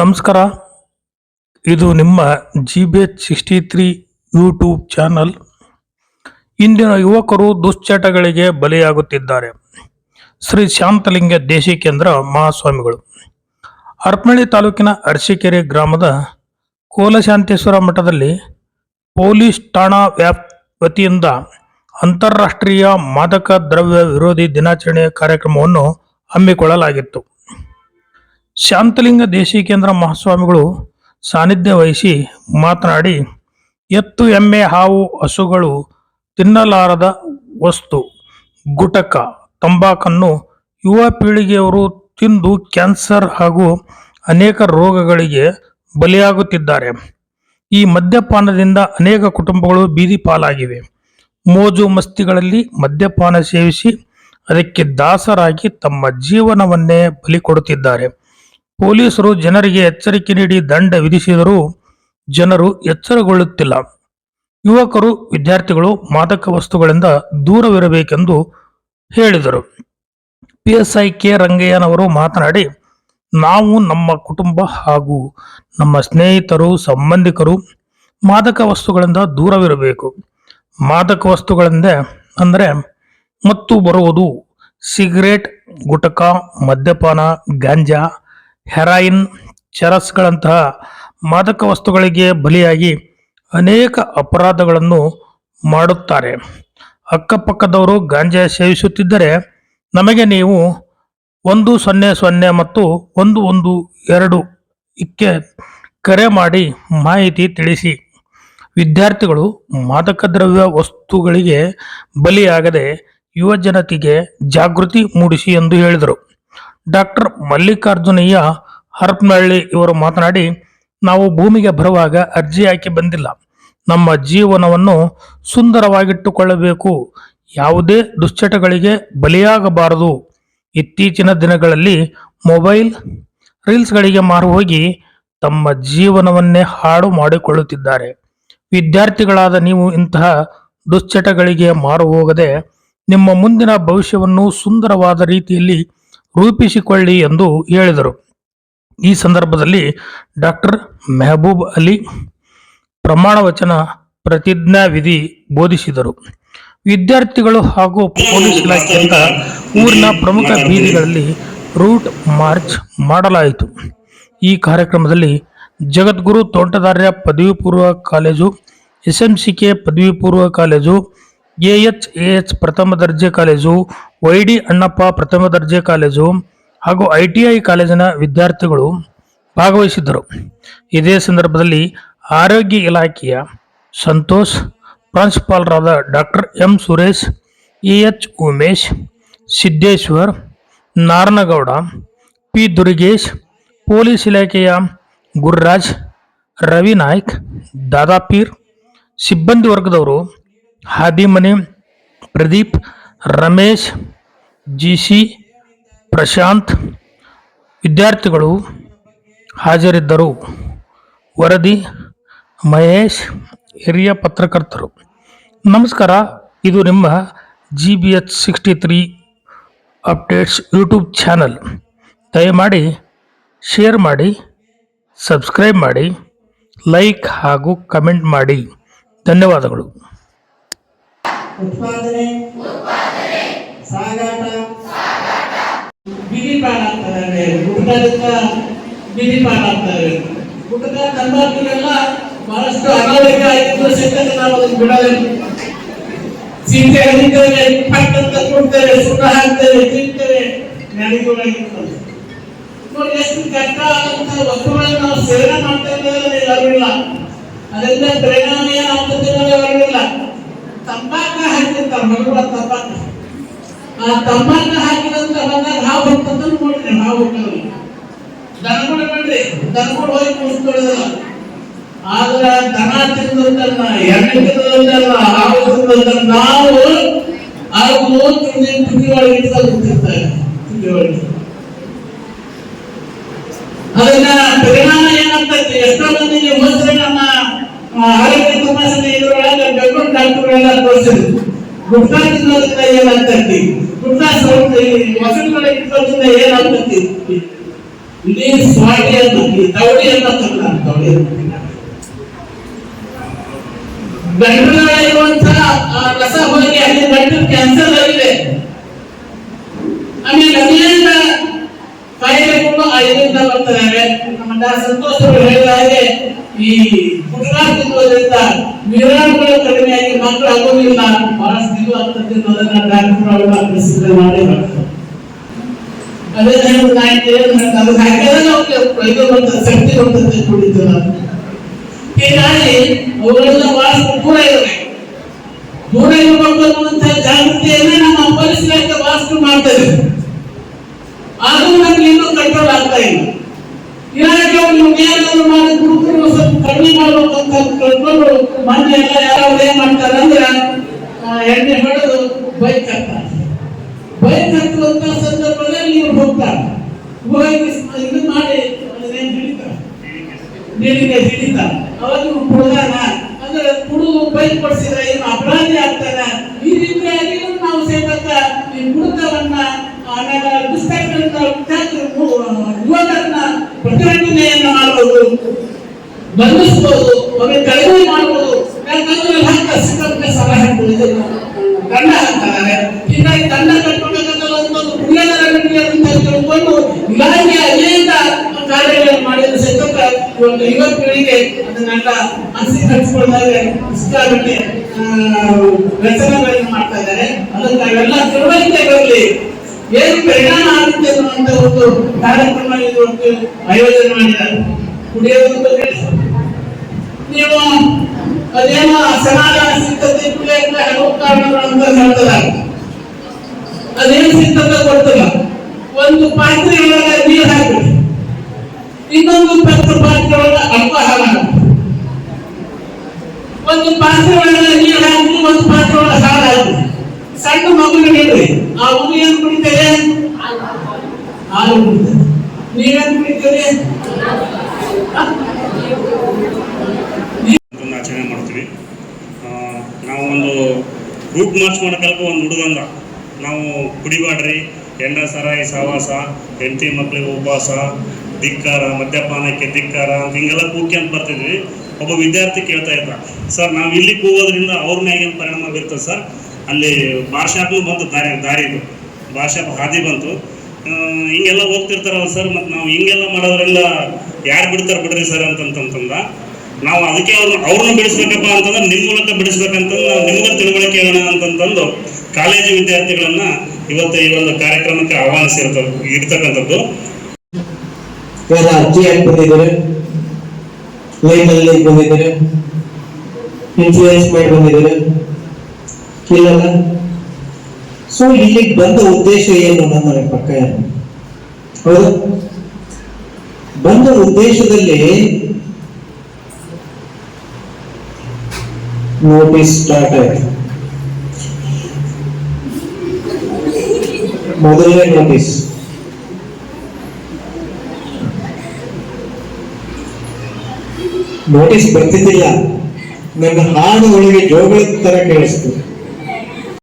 ನಮಸ್ಕಾರ. ಇದು ನಿಮ್ಮ G B H sixty three YouTube channel ಇಂದಿನ ಯುವಕರು ದುಶ್ಚಟಗಳಿಗೆ ಬಲಿಯಾಗುತ್ತಿದ್ದಾರೆ. ಶ್ರೀ ಶಾಂತಲಿಂಗ ದೇಶಿಕೇಂದ್ರ ಮಹಾಸ್ವಾಮಿಗಳು. ಹರಪನಹಳ್ಳಿ ತಾಲೂಕಿನ ಅರಸೀಕೆರೆ ಗ್ರಾಮದ ಕೋಲಶಾಂತೇಶ್ವರ ಮಠದಲ್ಲಿ ಪೊಲೀಸ್ ಠಾಣಾ ವ್ಯಾಪ್, ವತಿಯಿಂದ ಅಂತಾರಾಷ್ಟ್ರೀಯ ಮಾದಕ ದ್ರವ್ಯ ವಿರೋಧಿ ದಿನಾಚರಣೆ ಕಾರ್ಯಕ್ರಮವನ್ನು ಹಮ್ಮಿಕೊಳ್ಳಲಾಗಿತ್ತು. ಶಾಂತಲಿಂಗ ದೇಶಿಕೇಂದ್ರ ಮಹಾಸ್ವಾಮಿಗಳು ಸಾನ್ನಿಧ್ಯ ವಹಿಸಿ ಮಾತನಾಡಿ, ಎತ್ತು, ಎಮ್ಮೆ, ಹಾವು, ಹಸುಗಳು ತಿನ್ನಲಾರದ ವಸ್ತು, ಗುಟಕ, ತಂಬಾಕನ್ನು ಯುವ ಪೀಳಿಗೆಯವರು ತಿಂದು ಕ್ಯಾನ್ಸರ್ ಹಾಗೂ ಅನೇಕ ರೋಗಗಳಿಗೆ ಬಲಿಯಾಗುತ್ತಿದ್ದಾರೆ. ಈ ಮದ್ಯಪಾನದಿಂದ ಅನೇಕ ಕುಟುಂಬಗಳು ಬೀದಿ ಪಾಲಾಗಿವೆ. ಮೋಜು ಮಸ್ತಿಗಳಲ್ಲಿ ಮದ್ಯಪಾನ ಸೇವಿಸಿ, ಅದಕ್ಕೆ ದಾಸರಾಗಿ ತಮ್ಮ ಜೀವನವನ್ನೇ ಬಲಿ ಕೊಡುತ್ತಿದ್ದಾರೆ. ಪೊಲೀಸರು ಜನರಿಗೆ ಎಚ್ಚರಿಕೆ ನೀಡಿ ದಂಡ ವಿಧಿಸಿದರೂ ಜನರು ಎಚ್ಚರಗೊಳ್ಳುತ್ತಿಲ್ಲ. ಯುವಕರು, ವಿದ್ಯಾರ್ಥಿಗಳು ಮಾದಕ ವಸ್ತುಗಳಿಂದ ದೂರವಿರಬೇಕೆಂದು ಹೇಳಿದರು. ಪಿಎಸ್ಐ ಕೆ ರಂಗಯ್ಯನವರು ಮಾತನಾಡಿ, ನಾವು ನಮ್ಮ ಕುಟುಂಬ ಹಾಗೂ ನಮ್ಮ ಸ್ನೇಹಿತರು, ಸಂಬಂಧಿಕರು ಮಾದಕ ವಸ್ತುಗಳಿಂದ ದೂರವಿರಬೇಕು. ಮಾದಕ ವಸ್ತುಗಳಿಂದ ಅಂದರೆ ಮತ್ತು ಬರುವುದು ಸಿಗರೇಟ್, ಗುಟಕ, ಮದ್ಯಪಾನ, ಗಾಂಜಾ ಹೆರಾಯಿನ್, ಚರಸ್ಗಳಂತಹ ಮಾದಕ ವಸ್ತುಗಳಿಗೆ ಬಲಿಯಾಗಿ ಅನೇಕ ಅಪರಾಧಗಳನ್ನು ಮಾಡುತ್ತಾರೆ. ಅಕ್ಕಪಕ್ಕದವರು ಗಾಂಜಾ ಸೇವಿಸುತ್ತಿದ್ದರೆ ನಮಗೆ ನೀವು ಒಂದು ಸೊನ್ನೆ ಸೊನ್ನೆ ಮತ್ತು ಒಂದು ಒಂದು ಎರಡು ಇಕ್ಕೆ ಕರೆ ಮಾಡಿ ಮಾಹಿತಿ ತಿಳಿಸಿ. ವಿದ್ಯಾರ್ಥಿಗಳು ಮಾದಕ ದ್ರವ್ಯ ವಸ್ತುಗಳಿಗೆ ಬಲಿಯಾಗದೆ ಯುವಜನತೆಗೆ ಜಾಗೃತಿ ಮೂಡಿಸಿ ಎಂದು ಹೇಳಿದರು. ಡಾಕ್ಟರ್ ಮಲ್ಲಿಕಾರ್ಜುನಯ್ಯ ಹರಪನಹಳ್ಳಿ ಇವರು ಮಾತನಾಡಿ, ನಾವು ಭೂಮಿಗೆ ಬರುವಾಗ ಅರ್ಜಿ ಹಾಕಿ ಬಂದಿಲ್ಲ. ನಮ್ಮ ಜೀವನವನ್ನು ಸುಂದರವಾಗಿಟ್ಟುಕೊಳ್ಳಬೇಕು. ಯಾವುದೇ ದುಶ್ಚಟಗಳಿಗೆ ಬಲಿಯಾಗಬಾರದು. ಇತ್ತೀಚಿನ ದಿನಗಳಲ್ಲಿ ಮೊಬೈಲ್ ರೀಲ್ಸ್ಗಳಿಗೆ ಮಾರು ಹೋಗಿ ತಮ್ಮ ಜೀವನವನ್ನೇ ಹಾಳು ಮಾಡಿಕೊಳ್ಳುತ್ತಿದ್ದಾರೆ. ವಿದ್ಯಾರ್ಥಿಗಳಾದ ನೀವು ಇಂತಹ ದುಶ್ಚಟಗಳಿಗೆ ಮಾರು ಹೋಗದೆ ನಿಮ್ಮ ಮುಂದಿನ ಭವಿಷ್ಯವನ್ನು ಸುಂದರವಾದ ರೀತಿಯಲ್ಲಿ ರೂಪಿಸಿಕೊಳ್ಳಿ ಎಂದು ಹೇಳಿದರು. ಈ ಸಂದರ್ಭದಲ್ಲಿ ಡಾಕ್ಟರ್ ಮೆಹಬೂಬ್ ಅಲಿ ಪ್ರಮಾಣ ವಚನ ಪ್ರತಿಜ್ಞಾ ವಿಧಿ ಬೋಧಿಸಿದರು. ವಿದ್ಯಾರ್ಥಿಗಳು ಹಾಗೂ ಪೊಲೀಸ್ ಇಲಾಖೆಯಿಂದ ಊರಿನ ಪ್ರಮುಖ ಬೀದಿಗಳಲ್ಲಿ ರೂಟ್ ಮಾರ್ಚ್ ಮಾಡಲಾಯಿತು. ಈ ಕಾರ್ಯಕ್ರಮದಲ್ಲಿ ಜಗದ್ಗುರು ತೋಂಟದಾರ್ಯ ಪದವಿ ಪೂರ್ವ ಕಾಲೇಜು, ಎಸ್ಎಂಸಿಕೆ ಪದವಿ ಪೂರ್ವ ಕಾಲೇಜು ಎಎಚ್ ಎಚ್ ಪ್ರಥಮ ದರ್ಜೆ ಕಾಲೇಜು, ವೈ ಡಿ ಅಣ್ಣಪ್ಪ ಪ್ರಥಮ ದರ್ಜೆ ಕಾಲೇಜು ಹಾಗೂ ಐ ಟಿ ಐ ಕಾಲೇಜಿನ ವಿದ್ಯಾರ್ಥಿಗಳು ಭಾಗವಹಿಸಿದ್ದರು. ಇದೇ ಸಂದರ್ಭದಲ್ಲಿ ಆರೋಗ್ಯ ಇಲಾಖೆಯ ಸಂತೋಷ್, ಪ್ರಾಂಶುಪಾಲರಾದ doctor M Suresh, A H Umesh, Siddeshwar Naranagouda P Durgesh, police ಇಲಾಖೆಯ ಗುರುರಾಜ್, ರವಿ ನಾಯ್ಕ್, ದಾದಾಪೀರ್, ಸಿಬ್ಬಂದಿ ವರ್ಗದವರು ಹಾದಿಮನಿ ಪ್ರದೀಪ್, ರಮೇಶ್ ಜಿ ಸಿ ಪ್ರಶಾಂತ್ ವಿದ್ಯಾರ್ಥಿಗಳು ಹಾಜರಿದ್ದರು. ವರದಿ, ಮಹೇಶ್, ಹಿರಿಯ ಪತ್ರಕರ್ತರು. ನಮಸ್ಕಾರ, ಇದು ನಿಮ್ಮ G B H sixty three updates YouTube channel. ದಯಮಾಡಿ ಶೇರ್ ಮಾಡಿ, ಸಬ್ಸ್ಕ್ರೈಬ್ ಮಾಡಿ, ಲೈಕ್ ಹಾಗೂ ಕಮೆಂಟ್ ಮಾಡಿ. ಧನ್ಯವಾದಗಳು. ಉತ್ಪಾದನೆ, ಸಾಗಾಟ, ಬೀದಿ ಪಾಠ ಆಗ್ತಾರೆ ಗುಡ್ಡದಿಂದ ಬೀದಿ ಪಾನ್ ಆಗ್ತಾರೆ ಗುಡ್ಡದ ತಂಬಾಕುಗೆಲ್ಲ ಬಹಳಷ್ಟು ಅನಾರೋಗ್ಯ ಐದು ಸಹಿತ ನಾವು ಅದನ್ನು ಬಿಡೋದಿಲ್ಲ. ಸೀಟೆ ಹರಿತೇವೆ ಪಟ್ ಅಂತ ಕೊಡ್ತೇವೆ ಸುಟ್ಟ ಹಾಕ್ತೇವೆ, ತಿಂತೇವೆ ನೆನಗುಗಳಾಗಿರ್ತದೆ ನೋಡಿ, ಎಷ್ಟು ಕೆಟ್ಟ ಆದಂತ ವಸ್ತುಗಳನ್ನು ನಾವು ಸೇವನೆ ಮಾಡ್ತಾ ಇದ್ದೇವೆ ಅರಿವಿಲ್ಲ ಅದರಿಂದ ಪರಿಣಾಮ ತಂಬಾಕ ಹಾಕಿರ್ತಾರೆ ಮಗಳ ತಂಬಾಕ. ಆ ತಂಬಾಕ ಹಾಕಿದಂತ ಬಂದಾಗ ಹಾವು ಹೋಗ್ತದ ನೋಡ್ರಿ ಹಾವು ಹೋಗ್ತದೆ ದನಗಳು ಬಿಡ್ರಿ ದನಗಳು ಹೋಗಿ ಕೂತ್ಕೊಳ್ಳೋದಿಲ್ಲ ಆದ್ರ ದನ ತಿಂದದ್ದನ್ನ, ಎಣ್ಣೆ ತಿಂದದ್ದನ್ನ, ಹಾವು ತಿಂದದ್ದನ್ನ ನಾವು ಆ ತಿಂದಿ ತುದಿ ಒಳಗೆ ಇಟ್ಕೊಂಡು ಕೂತಿರ್ತಾರೆ. ತುದಿ ಒಳಗೆ ಅದನ್ನ ಪರಿಣಾಮ ಏನಂತ ಎಷ್ಟೋ ಮಂದಿಗೆ ಮೊಸರನ್ನ ನಮ್ಮ ಆ, ಆರೋಗ್ಯ ತಪಾಸಣೆ ಇದ್ರೊಳಗೆ ಡಾಕ್ಟರ್ಗಳೆಲ್ಲ ತೋರಿಸಿದ್ರು ಗುಟ್ಕಾ ತಿನ್ನೋದ್ರಿಂದ ಏನಾಗ್ತೈತಿ ಗುಟ್ಕಾ ಸೌಂಡ್ ವಸತಿಗಳ ಇಟ್ಕೊಳ್ಳೋದ್ರಿಂದ ಏನಾಗ್ತೈತಿ ಇಲ್ಲಿ ಸ್ವಾಟಿ ಅಂತ ಈ ತವಡಿ ಅಂತ ತಂದ ತವಡಿ ಅಂತ ಗಂಟಲಿರುವಂತಹ ರಸ ಹೋಗಿ ಅಲ್ಲಿ ಗಂಟಲು ಕ್ಯಾನ್ಸರ್ ಆಗಿದೆ ಆಮೇಲೆ ಅನೇಕ ಕಾಯಿಲೆಗಳು ಇದರಿಂದ ಬರ್ತವೆ ನಮ್ಮ ಡಾ ಸಂತೋಷ್ ಹೇಳಿದ ಹಾಗೆ ಈ ವಿರಾಮಗಳು ಕಡಿಮೆಯಾಗಿ ಮಾತ್ರ ಆಗೋದಿಲ್ಲ. ಬಹಳಷ್ಟು ಇದು ಆಗ್ತದೆ ಅದನ್ನ ಬ್ಯಾಂಕ್ ಪ್ರಾಬ್ಲಮ್ ಪ್ರಸಿದ್ಧ ಮಾಡಿ. ಅದೇ ನಾನು ನಾಯ್ಕೆ ಅದು ಹಾಕಿದ್ರೆ ಅವ್ರಿಗೆ ಇದು ಬರ್ತದೆ ಶಕ್ತಿ ಬರ್ತದೆ ಕುಡಿತದ ಹೀಗಾಗಿ ಅವುಗಳನ್ನ ಬಹಳಷ್ಟು ದೂರ ಇರಬೇಕು ದೂರ ಇರಬೇಕು ಜಾಗೃತಿಯನ್ನ ನಮ್ಮ ಇಲಾಖೆ ಬಹಳಷ್ಟು ಮಾಡ್ತದೆ ಆದ್ರೂ ನಮ್ಗೆ ಇನ್ನೂ ಕಂಟ್ರೋಲ್ ಆಗ್ತಾ ಇಲ್ಲ. ಇಲಾಖೆ ಒಂದು ಏನಾದ್ರು ಮಾಡಿ ಹುಡುಗರು ಸ್ವಲ್ಪ ಕಡಿಮೆ ಅಂತ ಕಳ್ಕೊಂಡು ಮಂದಿ ಎಲ್ಲ ಏನ್ ಮಾಡ್ತಾರೆ ಅಂದ್ರೆ ಎಣ್ಣೆ ಹೊಡೆದು ಬೈಕ್ ಹಾಕ್ತಾರೆ ಬೈಕ್ ಹತ್ತುವಂತ ಸಂದರ್ಭದಲ್ಲಿ ಇವ್ರು ಹೋಗ್ತಾರೆ ಹೋಗಿ ಇದು ಮಾಡಿ ಹಿಡಿತಾರೆ ನೀರಿಗೆ ಹಿಡಿತ ಅವಾಗ ಅಂದ್ರೆ ಕುಡಿದು ಬೈಕ್ ಕೊಡಿಸಿದ್ರೆ ಏನು ಅಪರಾಧಿ ಆಗ್ತಾನೆ ಈ ರೀತಿಯಾಗಿ ನಾವು ಸೇತಕ್ಕ ಈ ಕುಡಿತವನ್ನ ಆಮೇಲೆ ಯುವಕರನ್ನ ಪ್ರತಿಭಟನೆಯನ್ನು ಮಾಡಬಹುದು ಬಂಧಿಸಬಹುದು ಮಾಡಬಹುದು ಯಾಕಂದ್ರೆ ಹಕ್ಕ ಸಿಕ್ಕಂತೆ ಸಲಹೆ ಕೊಡಿದ್ರು ದಂಡ ಅಂತಾರೆ ಹೀಗಾಗಿ ತಂಡ ಕಟ್ಟಬೇಕಂದ್ರೆ ಒಂದು ಕುಡಿಯದ ಅಂತ ತಿಳ್ಕೊಂಡು ಇಲಾಖೆ ಅಲ್ಲಿಂದ ಕಾರ್ಯಗಳನ್ನು ಮಾಡಿದ ಸಹಿತ ಒಂದು ಯುವ ಪೀಳಿಗೆ ಅದನ್ನೆಲ್ಲ ಹಸಿ ಹಚ್ಕೊಳ್ತಾರೆ ಇಷ್ಟಾಗುತ್ತೆ ರಚನೆಗಳನ್ನು ಮಾಡ್ತಾ ಇದ್ದಾರೆ. ಅದಕ್ಕೆ ನಾವೆಲ್ಲ ತಿಳುವಳಿಕೆ ಬರಲಿ. ಏನು ಪರಿಣಾಮ ಆಗುತ್ತೆ ಅನ್ನುವಂತ ಒಂದು ಕಾರ್ಯಕ್ರಮ ಇದು ಆಯೋಜನೆ ಮಾಡಿದ್ದಾರೆ. ಕುಡಿಯೋದು ನೀವು ಅದೇನೋ ಸಮಾಜ ಸಿದ್ಧತೆ ಅಂತ ಹಲವು ಕಾರಣಗಳು ಅಂತ ಹೇಳ್ತಾರೆ ಅದೇನು ಸಿದ್ಧತೆ ಕೊಡ್ತದ ಒಂದು ಪಾತ್ರೆ ಒಳಗೆ ನೀರು ಹಾಕ್ಬಿಡಿ. ಇನ್ನೊಂದು ಪತ್ರ ಪಾತ್ರೆ ಒಳಗೆ ಅಲ್ಪ ಹಾಕ್ಬಿಡಿ. ಒಂದು ಪಾತ್ರೆ ಒಳಗೆ ನೀರು ಹಾಕಿ, ಒಂದು ಪಾತ್ರೆ ಒಳಗೆ ಹಾಲು ಹಾಕಿ ಸಣ್ಣ ಮಗುವಿಗೆ ಹೇಳ್ರಿ, ಆ ಮಗು ಏನ್ ಕುಡಿತೇವೆ ಹಾಲು ಕುಡಿತೇವೆ ನೀವೇನ್ ಕುಡಿತೀರಿ ಹ? ಅದನ್ನ ಆಚರಣೆ ಮಾಡ್ತೀವಿ ಆ, ನಾವು ಒಂದು ರೂಟ್ ಮಾರ್ಚ್ ಮಾಡಕಲ್ಪ ಒಂದು ಹುಡುಗಂಗ. ನಾವು ಕುಡಿಬಾಡ್ರಿ ಹೆಂಡ ಸರಾಯಿ ಸಹವಾಸ ಹೆಂಡತಿ ಮಕ್ಕಳಿಗೆ ಉಪವಾಸ, ಧಿಕ್ಕಾರ, ಮದ್ಯಪಾನಕ್ಕೆ ಧಿಕ್ಕಾರ ಅಂತ ಹಿಂಗೆಲ್ಲ ಅಂತ ಬರ್ತಿದ್ವಿ. ಒಬ್ಬ ವಿದ್ಯಾರ್ಥಿ ಕೇಳ್ತಾ ಇದ್ದ, ಸರ್, ನಾವು ಇಲ್ಲಿ ಕೂಗೋದ್ರಿಂದ ಅವ್ರ ಮ್ಯಾಗೇನು ಪರಿಣಾಮ ಬೀರ್ತದೆ ಸರ್? ಅಲ್ಲಿ ಶಾಪ್ನು ಬಂತು ದಾರಿ, ದಾರಿದು. ಶಾಪ್ ಹಾದಿ ಬಂತು. ಹಿಂಗೆಲ್ಲ ಹೋಗ್ತಿರ್ತಾರಲ್ಲ ಸರ್ ಮತ್ತು ನಾವು ಹಿಂಗೆಲ್ಲ ಮಾಡೋದ್ರಿಂದ ಯಾರು ಬಿಡ್ತಾರೆ ಬಿಡ್ರಿ ಸರ್ ಅಂತಂತಂದ ನಾವು ಅದಕ್ಕೆ ಅವ್ರನ್ನ ಅವ್ರನ್ನ ಬಿಡಿಸ್ಬೇಕಪ್ಪ ಅಂತಂದ್ರೆ ನಿಮ್ಮ ಮೂಲಕ ಬಿಡಿಸ್ಬೇಕಂತಂದ್ರೆ ನಾವು ನಿಮ್ಗೆ ತಿಳುವಳಿಕೆ ಅಂತಂತಂದು ಕಾಲೇಜು ವಿದ್ಯಾರ್ಥಿಗಳನ್ನ ಇವತ್ತು ಈ ಒಂದು ಕಾರ್ಯಕ್ರಮಕ್ಕೆ ಆಹ್ವಾನಿಸಿರ್ತ ಇರ್ತಕ್ಕಂಥದ್ದು. ಅರ್ಜಿ ಅರ್ಜಿಯಾಗಿ ಬಂದಿದ್ದಾರೆ? ಲೈನಲ್ಲಿ ಬಂದಿದ್ದಾರೆ? ಇನ್ಫ್ಲೂಯೆನ್ಸ್ ಮಾಡಿ ಬಂದಿದ್ದಾರೆ? ಇಲ್ಲಲ್ಲ? ಸೊ ಇಲ್ಲಿಗೆ ಬಂದ ಉದ್ದೇಶ ಏನು ನನ್ನ ಪಕ್ಕ? ಹೌದು. ಬಂದ ಉದ್ದೇಶದಲ್ಲಿ ನೋಟಿಸ್ ಸ್ಟಾರ್ಟ್ ಆಯ್ತು ಮೊದಲನೇ ನೋಟಿಸ್ ನೋಟಿಸ್ ಬರ್ತಿದ್ದಿಲ್ಲ ನನ್ನ ಹಾಡು ಒಳಗೆ ಜೋಗಳ ತರ ಕೇಳಿಸ್ತು